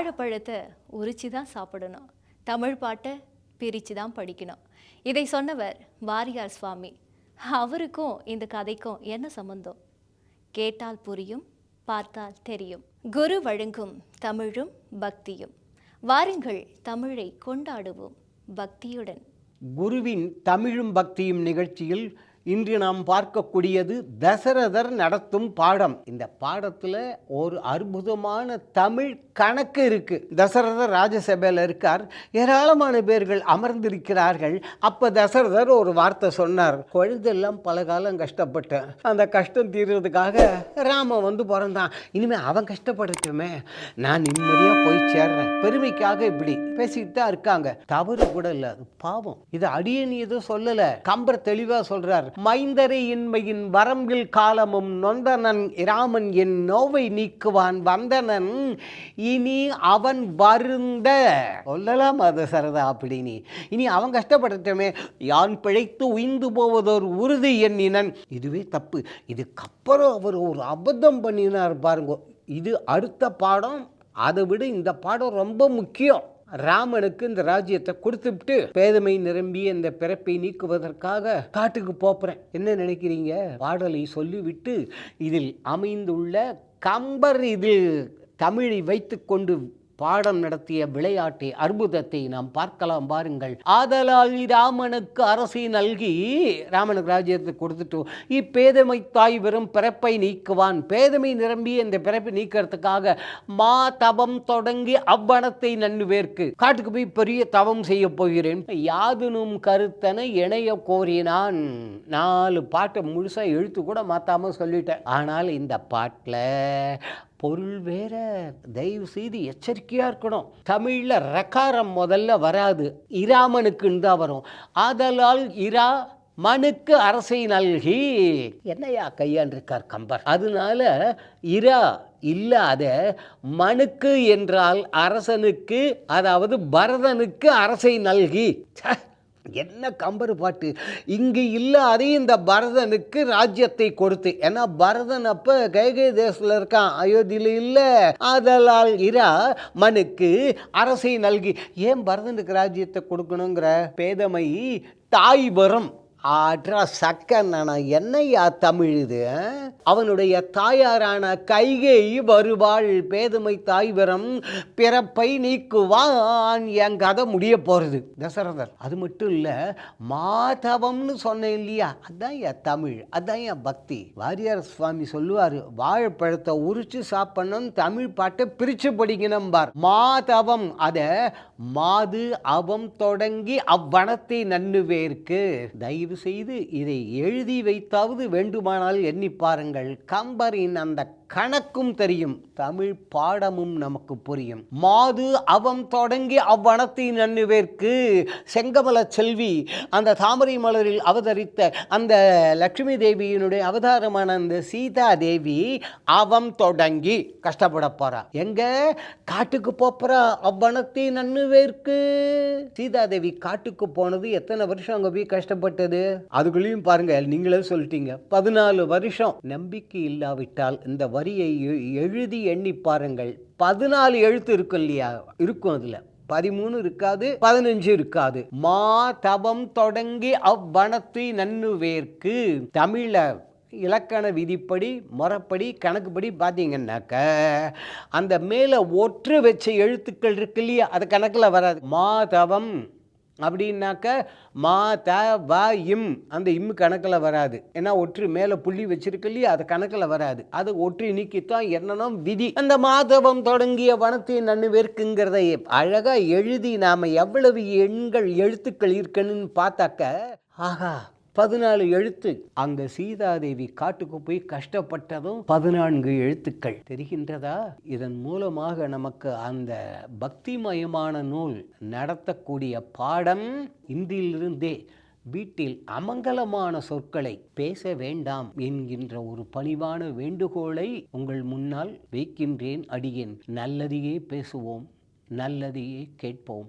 வாழைப்பழத்தை உரிச்சு தான் சாப்பிடணும். தமிழ் பாட்டை பிரித்து தான் படிக்கணும். இதை சொன்னவர் வாரியார் சுவாமி. அவருக்கும் இந்த கதைக்கும் என்ன சம்பந்தம்? கேட்டால் புரியும் பார்த்தால் தெரியும். குரு வழங்கும் தமிழும் பக்தியும். வாருங்கள் தமிழை கொண்டாடுவோம் பக்தியுடன். குருவின் தமிழும் பக்தியும் நிகழ்ச்சியில் இன்று நாம் பார்க்கக்கூடியது தசரதர் நடத்தும் பாடம். இந்த பாடத்தில் ஒரு அற்புதமான தமிழ் கணக்கு இருக்கு. தசரதர் ராஜசபையில் இருக்கார். ஏராளமான பேர்கள் அமர்ந்திருக்கிறார்கள். அப்போ தசரதர் ஒரு வார்த்தை சொன்னார். குழந்தெல்லாம் பல காலம் கஷ்டப்பட்டேன். அந்த கஷ்டம் தீர்றதுக்காக ராமன் வந்து பிறந்தான். இனிமேல் அவன் கஷ்டப்படட்டுமே. நான் நிம்மதியாக போய் சேர்றேன். பெருமைக்காக இப்படி பேசிக்கிட்டு தான் இருக்காங்க. தவறு கூட இல்லை. பாவம். இது நீ எதுவும் சொல்லலை. கம்பர் தெளிவாக சொல்கிறார் மைந்தரை இன்மையின் வரம்பில் காலமும் நொந்தனன் இராமன் என் நோவை நீக்குவான் வந்தனன். இனி அவன் வருந்த சொல்லலாம் அது சரதா அப்படின்னு இனி அவன் கஷ்டப்பட்டுட்டோமே யான் பிழைத்து உய்ந்து போவதோர் உறுதி எண்ணினன். இதுவே தப்பு. இதுக்கப்புறம் அவர் ஒரு அபத்தம் பண்ணினார் பாருங்க. இது அடுத்த பாடம். அதை விட இந்த பாடம் ரொம்ப முக்கியம். ராமனுக்கு இந்த ராஜ்யத்தை கொடுத்துவிட்டு பேதமை நிரம்பிய இந்த பிறப்பை நீக்குவதற்காக காட்டுக்கு போப்புறேன். என்ன நினைக்கிறீங்க? பாடலை சொல்லிவிட்டு இதில் அமைந்துள்ள கம்பர் இதில் தமிழை வைத்துக்கொண்டு பாடம் நடத்திய விளையாட்டை அற்புதத்தை நாம் பார்க்கலாம் பாருங்கள். ஆதலால் ராமனுக்கு அரசை நல்கி ராமனுக்கு ராஜ்யத்தை கொடுத்துட்டு இப்பேதமை தாய் வெறும் பிறப்பை நீக்குவான். பேதமை நிரம்பி இந்த பிறப்பை நீக்கிறதுக்காக மா தபம் தொடங்கி அவ்வனத்தை நன்னுவேற்கு காட்டுக்கு போய் பெரிய தவம் செய்ய போகிறேன். யாதுனும் கருத்தனை இணைய கோரினான். நாலு பாட்டை முழுசாக எழுத்து கூட மாற்றாமல் சொல்லிட்டேன். ஆனால் இந்த பாட்டில் பொருள் வேற. தயவு செய்து எச்சரிக்கையாக இருக்கணும். தமிழில் ரகாரம் முதல்ல வராது. இராமனுக்குன்னு தான் வரும். ஆதலால் இரா மனுக்கு அரசை நல்கி. என்னையா கையாண்டிருக்கார் கம்பர்? அதனால இரா இல்லாத மனுக்கு என்றால் அரசனுக்கு அதாவது பரதனுக்கு அரசை நல்கி. என்ன கம்பர் பாட்டு? இங்கு அதே இந்த பரதனுக்கு ராஜ்யத்தை கொடுத்து. ஏன்னா பரதன் அப்போ கைகை தேசத்தில் இருக்கான். அயோத்தியில் இல்லை. ஆதலால் இரா மனுக்கு அரசை நல்கி. ஏன் பரதனுக்கு ராஜ்யத்தை கொடுக்கணுங்கிற பேதமை தாய் வரும். ஆற்றா சக்கண்ணா என்னையா தமிழ் இது அவனுடைய தாயாரான கைகை வருவாள் பேதுமை தாய்வரம் பிறப்பை நீக்குவான் என் கதை முடிய போகிறது தசரதர். அது மட்டும் இல்லை மாதவம்னு சொன்னேன் இல்லையா? அதான் என் தமிழ் அதான் என் பக்தி. வாரியார் சுவாமி சொல்லுவார் வாழைப்பழத்தை உரிச்சு சாப்பிடணும் தமிழ் பாட்டை பிரித்து படிக்கணும் பார் மாதவம் அதை மாது அவம் தொடங்கி அவ்வனத்தை நன்னுவேற்கு. தெய்வ செய்து இதை எழுதி வைத்தாவது வேண்டுமானால் எண்ணி பாருங்கள். கம்பரின் அந்த கணக்கும் தெரியும் தமிழ் பாடமும் நமக்கு புரியும். மாது அவம் தொடங்கி அவ்வனத்தை நன்னுவேற்கு செங்கமல செல்வி அந்த தாமரை மலரில் அவதரித்த அந்த லட்சுமி தேவியினுடைய அவதாரமான அந்த சீதா தேவி அவம் தொடங்கி கஷ்டப்பட போறா. எங்க? காட்டுக்கு போறா அவ்வனத்தை நன்னுவேற்கு. சீதா தேவி காட்டுக்கு போனது எத்தனை வருஷம் அங்க போய் கஷ்டப்பட்டது? அதுக்குள்ளேயும் பாருங்க நீங்களே சொல்லிட்டீங்க பதினாலு வருஷம் நம்பிக்கை இல்லாவிட்டால் இந்த வரியை எழுதி எண்ணி பாருங்கள். பதினாலு எழுத்து இருக்கும் இல்லையா? இருக்கும் அதில். பதிமூணு இருக்காது பதினஞ்சு இருக்காது. மா தவம் தொடங்கி அவ்வனத்தை நன்னுவேர்க்கு தமிழ இலக்கண விதிப்படி முறப்படி கணக்குப்படி பார்த்தீங்கன்னாக்க அந்த மேலே ஒற்று வச்ச எழுத்துக்கள் இருக்கு இல்லையா? அது கணக்கில் வராது. மாதவம் அப்படின்னாக்க மா த வ இம் அந்த இம் கணக்கில் வராது. ஏன்னா ஒற்று மேலே புள்ளி வச்சிருக்கு இல்லையா அது கணக்கில் வராது. அது ஒற்று நீக்கித்தான் என்னென்ன விதி. அந்த மாதவம் தொடங்கிய வனத்தை நன்னுவேற்குங்கிறத அழகாக எழுதி நாம் எவ்வளவு எண்கள் எழுத்துக்கள் இருக்குன்னு பார்த்தாக்க ஆஹா பதினாலு எழுத்து. அங்க சீதாதேவி காட்டுக்கு போய் கஷ்டப்பட்டதும் பதினான்கு எழுத்துக்கள். தெரிகின்றதா? இதன் மூலமாக நமக்கு அந்த பக்திமயமான நூல் நடத்தக்கூடிய பாடம் இந்தியிலிருந்தே வீட்டில் அமங்கலமான சொற்களை பேச வேண்டாம் என்கின்ற ஒரு பணிவான வேண்டுகோளை உங்கள் முன்னால் வைக்கின்றேன் அடியேன். நல்லதையே பேசுவோம் நல்லதையே கேட்போம்.